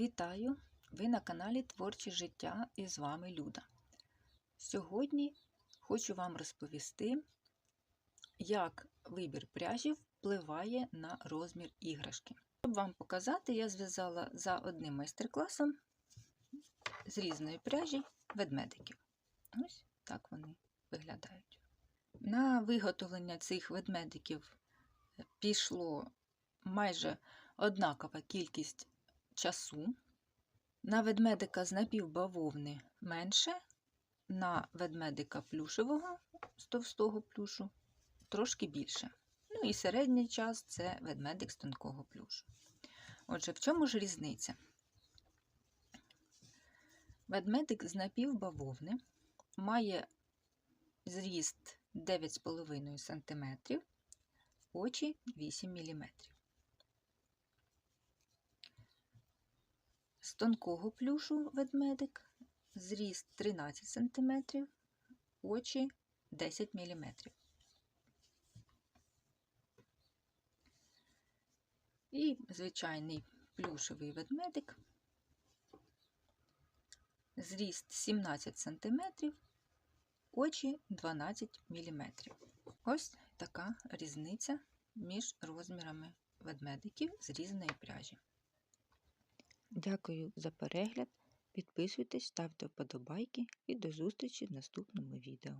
Вітаю! Ви на каналі Творче життя і з вами Люда. Сьогодні хочу вам розповісти, як вибір пряжі впливає на розмір іграшки. Щоб вам показати, я зв'язала за одним майстер-класом з різної пряжі ведмедиків. Ось так вони виглядають. На виготовлення цих ведмедиків пішло майже однакова кількість часу. На ведмедика з напівбавовни менше, на ведмедика плюшевого з товстого плюшу трошки більше. Ну і середній час це ведмедик з тонкого плюшу. Отже, в чому ж різниця? Ведмедик з напівбавовни має зріст 9,5 см, очі 8 мм. З тонкого плюшу ведмедик, зріст 13 см, очі 10 мм. І звичайний плюшевий ведмедик, зріст 17 см, очі 12 мм. Ось така різниця між розмірами ведмедиків з різної пряжі. Дякую за перегляд. Підписуйтесь, ставте вподобайки і до зустрічі в наступному відео.